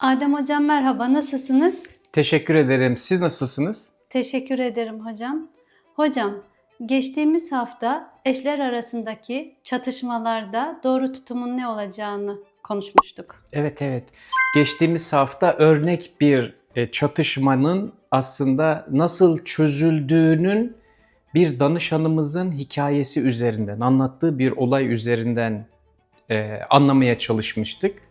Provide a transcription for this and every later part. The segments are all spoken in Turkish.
Adem Hocam merhaba, nasılsınız? Teşekkür ederim. Siz nasılsınız? Teşekkür ederim hocam. Hocam, geçtiğimiz hafta eşler arasındaki çatışmalarda doğru tutumun ne olacağını konuşmuştuk. Evet evet. Geçtiğimiz hafta örnek bir e, çatışmanın aslında nasıl çözüldüğünün bir danışanımızın hikayesi üzerinden, anlattığı bir olay üzerinden e, anlamaya çalışmıştık.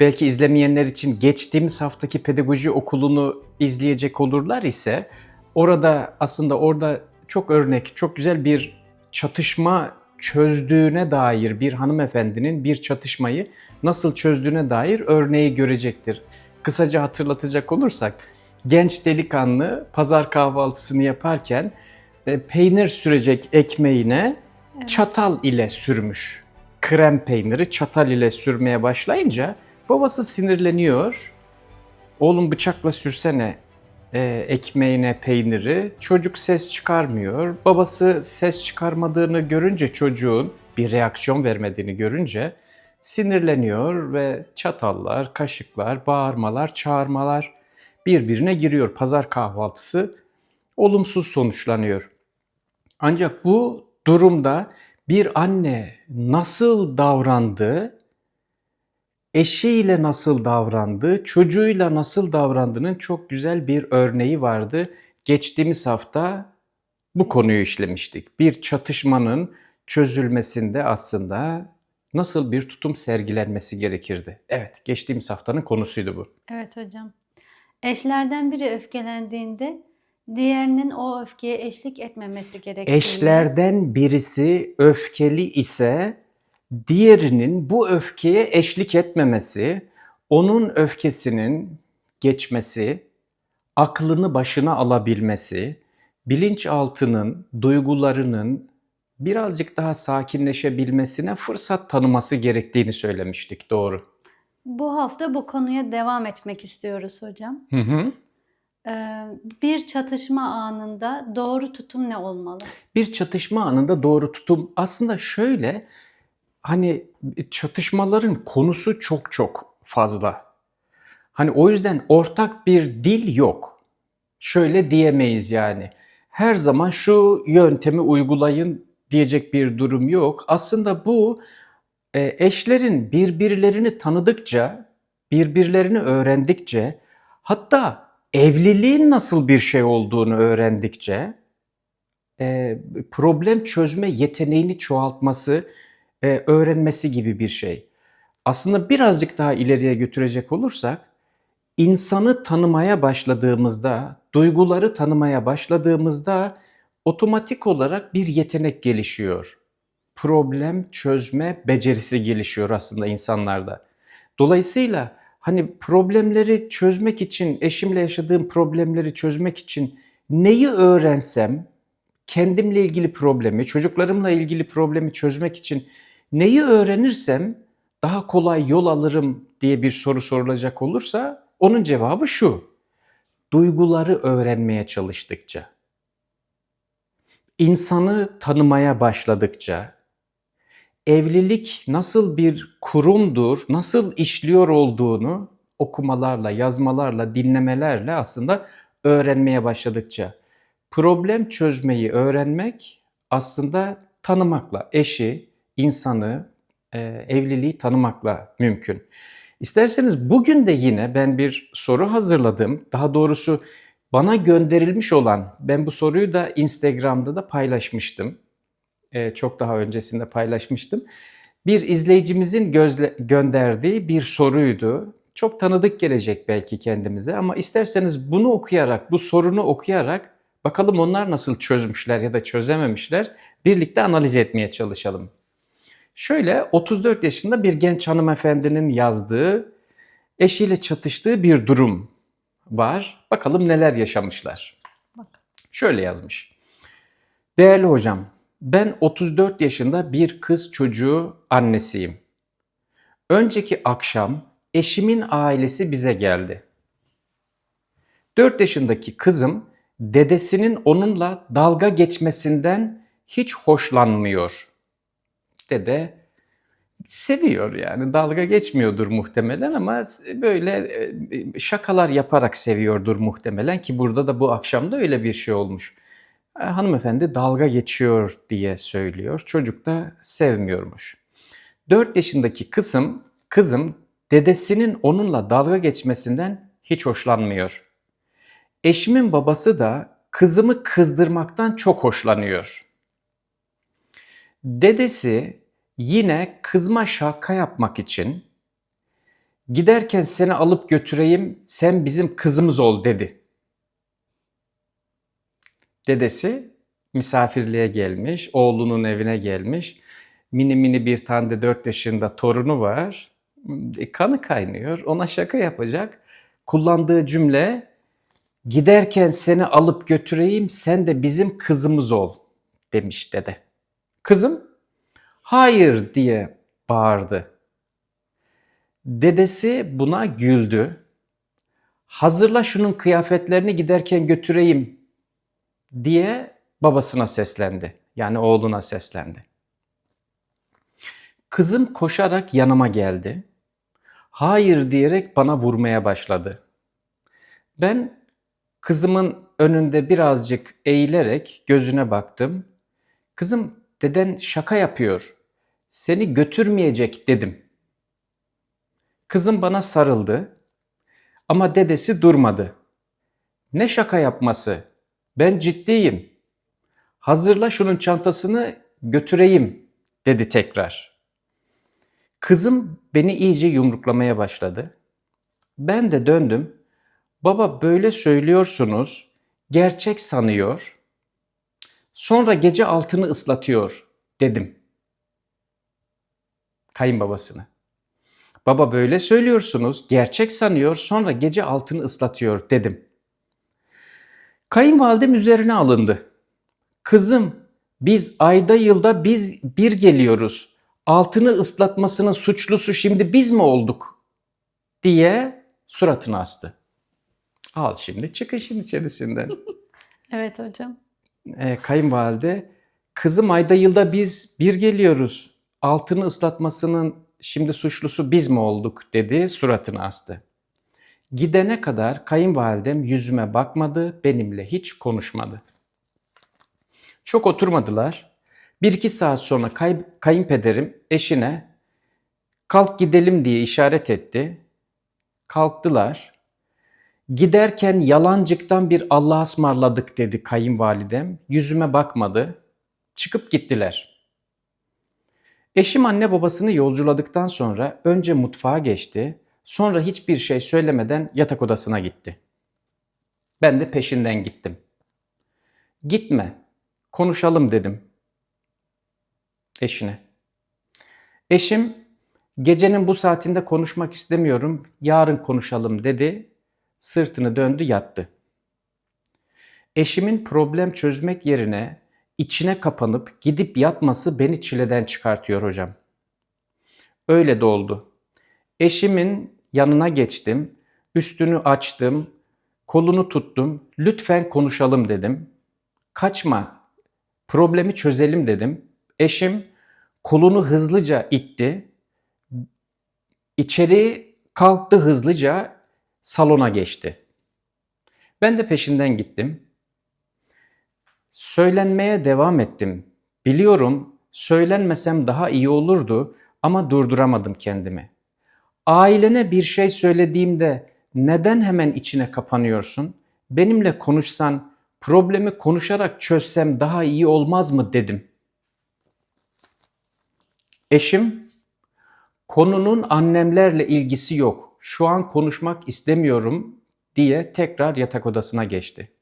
Belki izlemeyenler için geçtiğimiz haftaki pedagoji okulunu izleyecek olurlar ise orada aslında orada çok örnek, çok güzel bir çatışma çözdüğüne dair bir hanımefendinin bir çatışmayı nasıl çözdüğüne dair örneği görecektir. Kısaca hatırlatacak olursak genç delikanlı pazar kahvaltısını yaparken e, peynir sürecek ekmeğine Evet. çatal ile sürmüş. Krem peyniri çatal ile sürmeye başlayınca babası sinirleniyor. Oğlum bıçakla sürsene e, ekmeğine peyniri. Çocuk ses çıkarmıyor. Babası ses çıkarmadığını görünce çocuğun bir reaksiyon vermediğini görünce sinirleniyor ve çatallar, kaşıklar, bağırmalar, çağırmalar birbirine giriyor. Pazar kahvaltısı olumsuz sonuçlanıyor. Ancak bu durumda bir anne nasıl davrandı, eşiyle nasıl davrandı, çocuğuyla nasıl davrandığının çok güzel bir örneği vardı. Geçtiğimiz hafta bu konuyu işlemiştik. Bir çatışmanın çözülmesinde aslında nasıl bir tutum sergilenmesi gerekirdi. Evet, geçtiğimiz haftanın konusuydu bu. Evet hocam. Eşlerden biri öfkelendiğinde diğerinin o öfkeye eşlik etmemesi gerektiğini. Eşlerden birisi öfkeli ise diğerinin bu öfkeye eşlik etmemesi, onun öfkesinin geçmesi, aklını başına alabilmesi, bilinçaltının, duygularının birazcık daha sakinleşebilmesine fırsat tanıması gerektiğini söylemiştik. Doğru. Bu hafta bu konuya devam etmek istiyoruz hocam. Hı hı. Ee, bir çatışma anında doğru tutum ne olmalı? Bir çatışma anında doğru tutum aslında şöyle hani çatışmaların konusu çok çok fazla. Hani o yüzden ortak bir dil yok. Şöyle diyemeyiz yani. Her zaman şu yöntemi uygulayın diyecek bir durum yok. Aslında bu e, eşlerin birbirlerini tanıdıkça, birbirlerini öğrendikçe, hatta evliliğin nasıl bir şey olduğunu öğrendikçe e, problem çözme yeteneğini çoğaltması, e, öğrenmesi gibi bir şey. Aslında birazcık daha ileriye götürecek olursak, insanı tanımaya başladığımızda, duyguları tanımaya başladığımızda otomatik olarak bir yetenek gelişiyor. Problem çözme becerisi gelişiyor aslında insanlarda. Dolayısıyla hani problemleri çözmek için, eşimle yaşadığım problemleri çözmek için neyi öğrensem, kendimle ilgili problemi, çocuklarımla ilgili problemi çözmek için neyi öğrenirsem daha kolay yol alırım diye bir soru sorulacak olursa onun cevabı şu. Duyguları öğrenmeye çalıştıkça, insanı tanımaya başladıkça, evlilik nasıl bir kurumdur, nasıl işliyor olduğunu okumalarla, yazmalarla, dinlemelerle aslında öğrenmeye başladıkça problem çözmeyi öğrenmek aslında tanımakla, eşi, insanı, e, evliliği tanımakla mümkün. İsterseniz bugün de yine ben bir soru hazırladım. Daha doğrusu bana gönderilmiş olan, ben bu soruyu da Instagram'da da paylaşmıştım. E, çok daha öncesinde paylaşmıştım. Bir izleyicimizin gözle, gönderdiği bir soruydu. Çok tanıdık gelecek belki kendimize ama isterseniz bunu okuyarak, bu sorunu okuyarak bakalım onlar nasıl çözmüşler ya da çözememişler. Birlikte analiz etmeye çalışalım. Şöyle 34 yaşında bir genç hanımefendinin yazdığı, eşiyle çatıştığı bir durum var. Bakalım neler yaşamışlar. Bak. Şöyle yazmış. Değerli hocam, ben 34 yaşında bir kız çocuğu annesiyim. Önceki akşam eşimin ailesi bize geldi. 4 yaşındaki kızım dedesinin onunla dalga geçmesinden hiç hoşlanmıyor. Dede seviyor yani dalga geçmiyordur muhtemelen ama böyle e, şakalar yaparak seviyordur muhtemelen ki burada da bu akşam da öyle bir şey olmuş. E, Hanımefendi dalga geçiyor diye söylüyor. Çocuk da sevmiyormuş. 4 yaşındaki kızım, kızım dedesinin onunla dalga geçmesinden hiç hoşlanmıyor. Eşimin babası da kızımı kızdırmaktan çok hoşlanıyor. Dedesi yine kızma şaka yapmak için giderken seni alıp götüreyim sen bizim kızımız ol dedi. Dedesi misafirliğe gelmiş, oğlunun evine gelmiş. Mini mini bir tane de 4 yaşında torunu var. E, kanı kaynıyor. Ona şaka yapacak. Kullandığı cümle giderken seni alıp götüreyim sen de bizim kızımız ol demiş dede. Kızım hayır diye bağırdı. Dedesi buna güldü. Hazırla şunun kıyafetlerini giderken götüreyim diye babasına seslendi. Yani oğluna seslendi. Kızım koşarak yanıma geldi. Hayır diyerek bana vurmaya başladı. Ben kızımın önünde birazcık eğilerek gözüne baktım. Kızım deden şaka yapıyor. Seni götürmeyecek dedim. Kızım bana sarıldı. Ama dedesi durmadı. Ne şaka yapması? Ben ciddiyim. Hazırla şunun çantasını götüreyim dedi tekrar. Kızım beni iyice yumruklamaya başladı. Ben de döndüm. Baba böyle söylüyorsunuz. Gerçek sanıyor. Sonra gece altını ıslatıyor dedim. Kayınbabasını. Baba böyle söylüyorsunuz. Gerçek sanıyor. Sonra gece altını ıslatıyor dedim. Kayınvalidem üzerine alındı. Kızım biz ayda yılda biz bir geliyoruz. Altını ıslatmasının suçlusu şimdi biz mi olduk? diye suratını astı. Al şimdi çık işin içerisinden. Evet hocam. E, kayınvalide kızım ayda yılda biz bir geliyoruz. Altını ıslatmasının şimdi suçlusu biz mi olduk dedi suratını astı. Gidene kadar kayınvalidem yüzüme bakmadı, benimle hiç konuşmadı. Çok oturmadılar. Bir iki saat sonra kay, kayınpederim eşine kalk gidelim diye işaret etti. Kalktılar. Giderken yalancıktan bir Allah'a ısmarladık dedi kayınvalidem. Yüzüme bakmadı. Çıkıp gittiler. Eşim anne babasını yolculadıktan sonra önce mutfağa geçti. Sonra hiçbir şey söylemeden yatak odasına gitti. Ben de peşinden gittim. Gitme, konuşalım dedim eşine. Eşim gecenin bu saatinde konuşmak istemiyorum, yarın konuşalım dedi. Sırtını döndü yattı. Eşimin problem çözmek yerine içine kapanıp gidip yatması beni çileden çıkartıyor hocam. Öyle de oldu. Eşimin yanına geçtim, üstünü açtım, kolunu tuttum. Lütfen konuşalım dedim. Kaçma, problemi çözelim dedim. Eşim kolunu hızlıca itti. İçeri kalktı hızlıca, salona geçti. Ben de peşinden gittim. Söylenmeye devam ettim. Biliyorum söylenmesem daha iyi olurdu ama durduramadım kendimi. Ailene bir şey söylediğimde neden hemen içine kapanıyorsun? Benimle konuşsan, problemi konuşarak çözsem daha iyi olmaz mı dedim. Eşim, konunun annemlerle ilgisi yok. Şu an konuşmak istemiyorum diye tekrar yatak odasına geçti.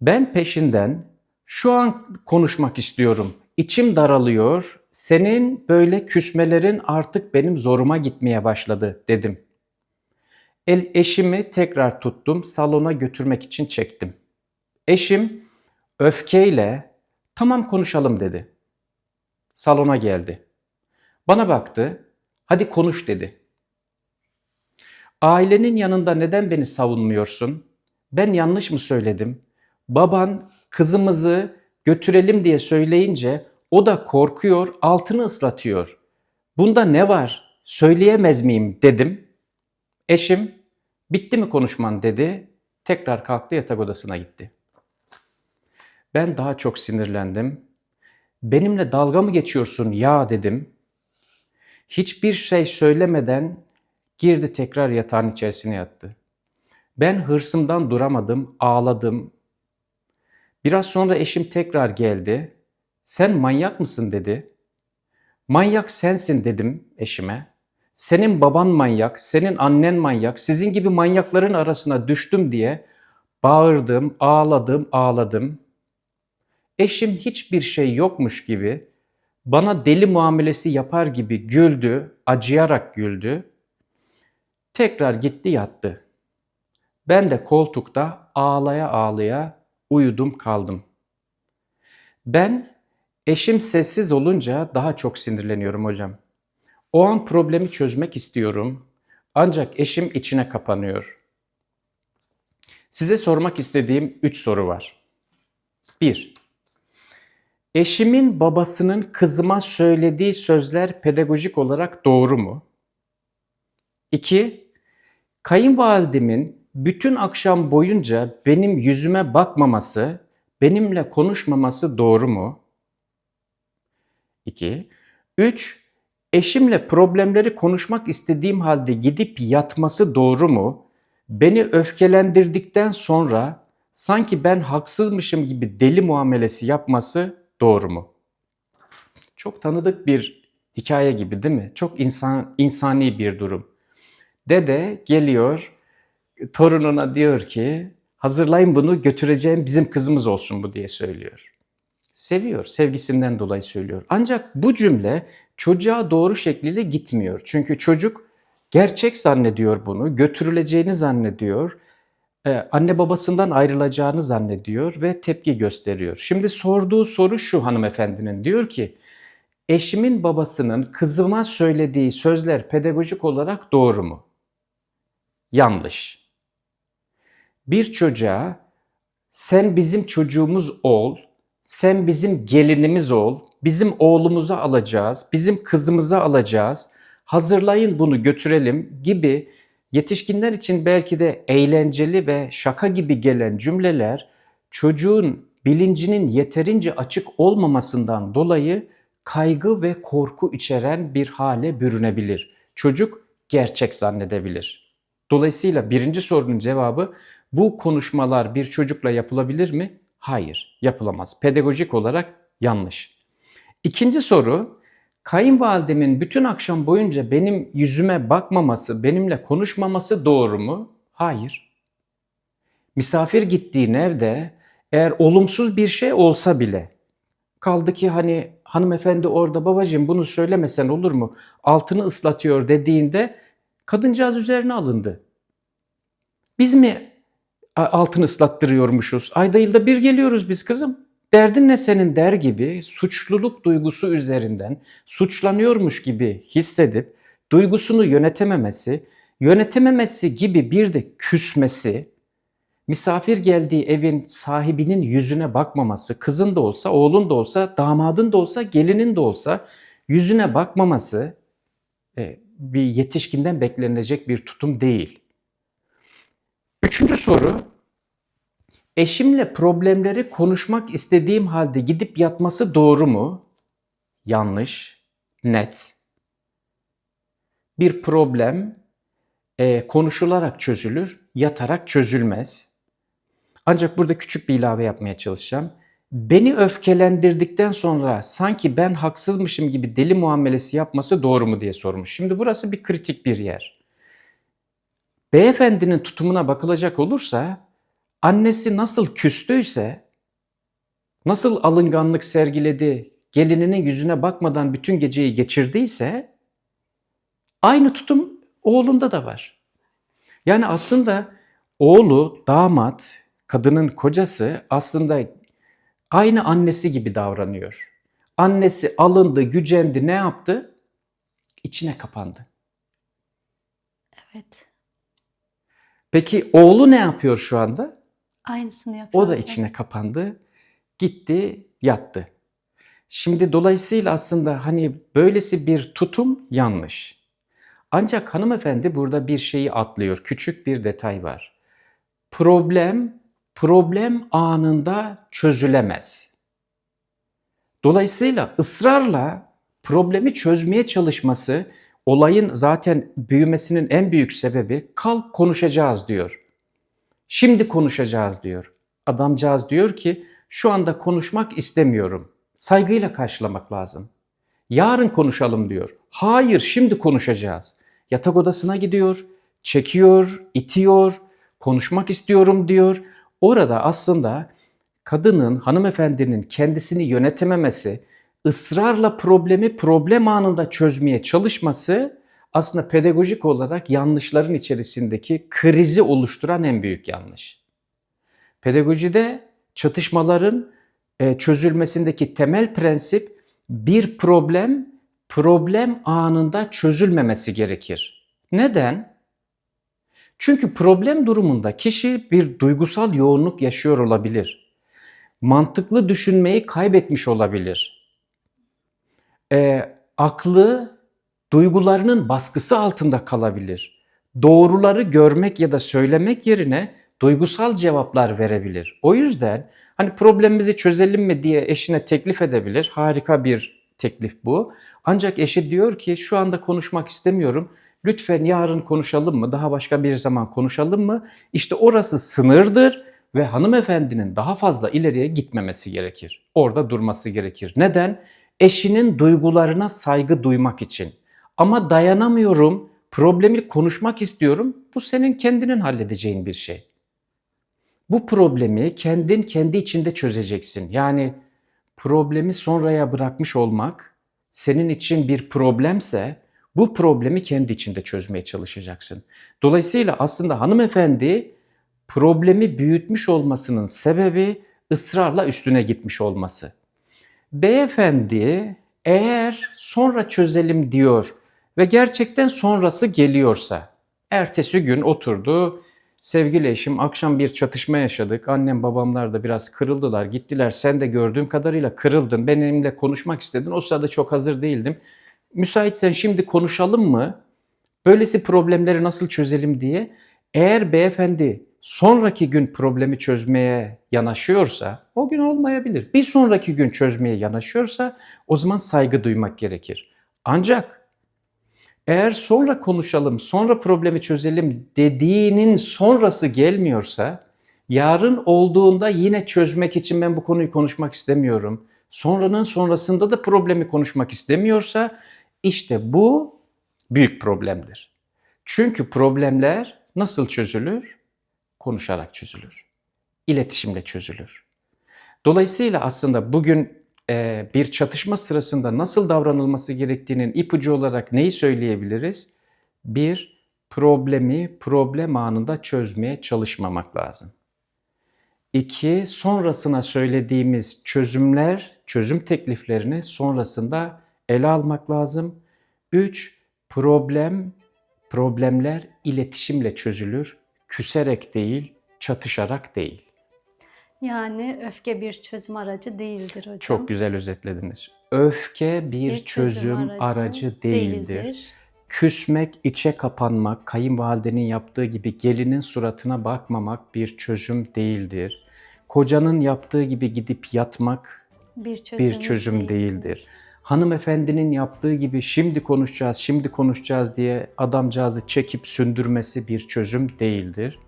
Ben peşinden şu an konuşmak istiyorum. İçim daralıyor. Senin böyle küsmelerin artık benim zoruma gitmeye başladı dedim. El eşimi tekrar tuttum, salona götürmek için çektim. Eşim öfkeyle tamam konuşalım dedi. Salona geldi. Bana baktı. Hadi konuş dedi. Ailenin yanında neden beni savunmuyorsun? Ben yanlış mı söyledim? Baban kızımızı götürelim diye söyleyince o da korkuyor, altını ıslatıyor. Bunda ne var? Söyleyemez miyim dedim. Eşim bitti mi konuşman dedi. Tekrar kalktı yatak odasına gitti. Ben daha çok sinirlendim. Benimle dalga mı geçiyorsun ya dedim. Hiçbir şey söylemeden girdi tekrar yatağın içerisine yattı. Ben hırsımdan duramadım, ağladım. Biraz sonra eşim tekrar geldi. Sen manyak mısın dedi. Manyak sensin dedim eşime. Senin baban manyak, senin annen manyak, sizin gibi manyakların arasına düştüm diye bağırdım, ağladım, ağladım. Eşim hiçbir şey yokmuş gibi bana deli muamelesi yapar gibi güldü, acıyarak güldü. Tekrar gitti yattı. Ben de koltukta ağlaya ağlaya uyudum kaldım. Ben eşim sessiz olunca daha çok sinirleniyorum hocam. O an problemi çözmek istiyorum. Ancak eşim içine kapanıyor. Size sormak istediğim 3 soru var. 1. Eşimin babasının kızıma söylediği sözler pedagojik olarak doğru mu? 2. Kayınvalidemin bütün akşam boyunca benim yüzüme bakmaması, benimle konuşmaması doğru mu? 2. 3. Eşimle problemleri konuşmak istediğim halde gidip yatması doğru mu? Beni öfkelendirdikten sonra sanki ben haksızmışım gibi deli muamelesi yapması doğru mu? Çok tanıdık bir hikaye gibi değil mi? Çok insan insani bir durum. Dede geliyor torununa diyor ki hazırlayın bunu götüreceğim bizim kızımız olsun bu diye söylüyor. Seviyor, sevgisinden dolayı söylüyor. Ancak bu cümle çocuğa doğru şekliyle gitmiyor. Çünkü çocuk gerçek zannediyor bunu, götürüleceğini zannediyor, e, anne babasından ayrılacağını zannediyor ve tepki gösteriyor. Şimdi sorduğu soru şu hanımefendinin diyor ki eşimin babasının kızıma söylediği sözler pedagojik olarak doğru mu? Yanlış. Bir çocuğa sen bizim çocuğumuz ol, sen bizim gelinimiz ol, bizim oğlumuzu alacağız, bizim kızımızı alacağız, hazırlayın bunu götürelim gibi yetişkinler için belki de eğlenceli ve şaka gibi gelen cümleler çocuğun bilincinin yeterince açık olmamasından dolayı kaygı ve korku içeren bir hale bürünebilir. Çocuk gerçek zannedebilir. Dolayısıyla birinci sorunun cevabı bu konuşmalar bir çocukla yapılabilir mi? Hayır, yapılamaz. Pedagojik olarak yanlış. İkinci soru, kayınvalidemin bütün akşam boyunca benim yüzüme bakmaması, benimle konuşmaması doğru mu? Hayır. Misafir gittiğin evde eğer olumsuz bir şey olsa bile kaldı ki hani hanımefendi orada babacığım bunu söylemesen olur mu? Altını ıslatıyor dediğinde kadıncağız üzerine alındı. Biz mi altını ıslattırıyormuşuz? Ayda yılda bir geliyoruz biz kızım. Derdin ne senin der gibi suçluluk duygusu üzerinden suçlanıyormuş gibi hissedip duygusunu yönetememesi, yönetememesi gibi bir de küsmesi, misafir geldiği evin sahibinin yüzüne bakmaması, kızın da olsa, oğlun da olsa, damadın da olsa, gelinin de olsa yüzüne bakmaması e, bir yetişkinden beklenilecek bir tutum değil. Üçüncü soru, eşimle problemleri konuşmak istediğim halde gidip yatması doğru mu? Yanlış, net. Bir problem e, konuşularak çözülür, yatarak çözülmez. Ancak burada küçük bir ilave yapmaya çalışacağım. Beni öfkelendirdikten sonra sanki ben haksızmışım gibi deli muamelesi yapması doğru mu diye sormuş. Şimdi burası bir kritik bir yer. Beyefendinin tutumuna bakılacak olursa annesi nasıl küstüyse, nasıl alınganlık sergiledi, gelininin yüzüne bakmadan bütün geceyi geçirdiyse aynı tutum oğlunda da var. Yani aslında oğlu, damat, kadının kocası aslında aynı annesi gibi davranıyor. Annesi alındı, gücendi, ne yaptı? İçine kapandı. Evet. Peki oğlu ne yapıyor şu anda? Aynısını yapıyor. O da içine kapandı. Gitti, yattı. Şimdi dolayısıyla aslında hani böylesi bir tutum yanlış. Ancak hanımefendi burada bir şeyi atlıyor. Küçük bir detay var. Problem problem anında çözülemez. Dolayısıyla ısrarla problemi çözmeye çalışması olayın zaten büyümesinin en büyük sebebi kalk konuşacağız diyor. Şimdi konuşacağız diyor. Adamcağız diyor ki şu anda konuşmak istemiyorum. Saygıyla karşılamak lazım. Yarın konuşalım diyor. Hayır şimdi konuşacağız. Yatak odasına gidiyor, çekiyor, itiyor, konuşmak istiyorum diyor. Orada aslında kadının, hanımefendinin kendisini yönetememesi, ısrarla problemi problem anında çözmeye çalışması aslında pedagojik olarak yanlışların içerisindeki krizi oluşturan en büyük yanlış. Pedagojide çatışmaların e, çözülmesindeki temel prensip bir problem problem anında çözülmemesi gerekir. Neden? Çünkü problem durumunda kişi bir duygusal yoğunluk yaşıyor olabilir. Mantıklı düşünmeyi kaybetmiş olabilir. E, aklı duygularının baskısı altında kalabilir. Doğruları görmek ya da söylemek yerine duygusal cevaplar verebilir. O yüzden hani problemimizi çözelim mi diye eşine teklif edebilir. Harika bir teklif bu. Ancak eşi diyor ki şu anda konuşmak istemiyorum. Lütfen yarın konuşalım mı? Daha başka bir zaman konuşalım mı? İşte orası sınırdır ve hanımefendinin daha fazla ileriye gitmemesi gerekir. Orada durması gerekir. Neden? Eşinin duygularına saygı duymak için. Ama dayanamıyorum, problemi konuşmak istiyorum. Bu senin kendinin halledeceğin bir şey. Bu problemi kendin kendi içinde çözeceksin. Yani problemi sonraya bırakmış olmak senin için bir problemse bu problemi kendi içinde çözmeye çalışacaksın. Dolayısıyla aslında hanımefendi problemi büyütmüş olmasının sebebi ısrarla üstüne gitmiş olması. Beyefendi eğer sonra çözelim diyor ve gerçekten sonrası geliyorsa, ertesi gün oturdu, sevgili eşim akşam bir çatışma yaşadık, annem babamlar da biraz kırıldılar, gittiler, sen de gördüğüm kadarıyla kırıldın, benimle konuşmak istedin, o sırada çok hazır değildim. Müsaitsen şimdi konuşalım mı? Böylesi problemleri nasıl çözelim diye. Eğer beyefendi sonraki gün problemi çözmeye yanaşıyorsa, o gün olmayabilir. Bir sonraki gün çözmeye yanaşıyorsa o zaman saygı duymak gerekir. Ancak eğer sonra konuşalım, sonra problemi çözelim dediğinin sonrası gelmiyorsa, yarın olduğunda yine çözmek için ben bu konuyu konuşmak istemiyorum. Sonranın sonrasında da problemi konuşmak istemiyorsa, işte bu büyük problemdir. Çünkü problemler nasıl çözülür? Konuşarak çözülür. İletişimle çözülür. Dolayısıyla aslında bugün e, bir çatışma sırasında nasıl davranılması gerektiğinin ipucu olarak neyi söyleyebiliriz? Bir, problemi problem anında çözmeye çalışmamak lazım. İki, sonrasına söylediğimiz çözümler, çözüm tekliflerini sonrasında ele almak lazım. Üç, problem, problemler iletişimle çözülür. Küserek değil, çatışarak değil. Yani öfke bir çözüm aracı değildir hocam. Çok güzel özetlediniz. Öfke bir, çözüm, aracı, değildir. Küsmek, içe kapanmak, kayınvalidenin yaptığı gibi gelinin suratına bakmamak bir çözüm değildir. Kocanın yaptığı gibi gidip yatmak Bir çözüm, bir çözüm değildir. Hanımefendinin yaptığı gibi şimdi konuşacağız, şimdi konuşacağız diye adamcağızı çekip sündürmesi bir çözüm değildir.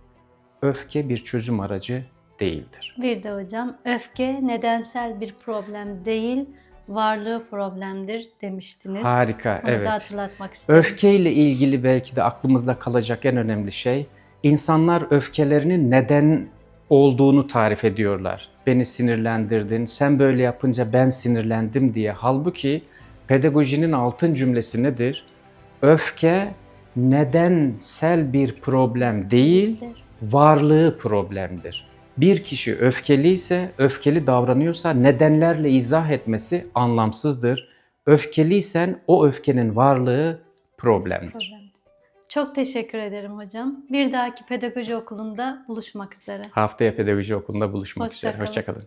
Öfke bir çözüm aracı değildir. Bir de hocam öfke nedensel bir problem değil, varlığı problemdir demiştiniz. Harika, Onu evet. da hatırlatmak istedim. Öfkeyle ilgili belki de aklımızda kalacak en önemli şey, insanlar öfkelerinin neden olduğunu tarif ediyorlar. Beni sinirlendirdin, sen böyle yapınca ben sinirlendim diye. Halbuki pedagojinin altın cümlesi nedir? Öfke nedensel bir problem değil, varlığı problemdir. Bir kişi öfkeliyse, öfkeli davranıyorsa nedenlerle izah etmesi anlamsızdır. Öfkeliysen o öfkenin varlığı problemdir. Problem. Çok teşekkür ederim hocam. Bir dahaki pedagoji okulunda buluşmak üzere. Haftaya pedagoji okulunda buluşmak Hoşça üzere. kalın. Hoşçakalın.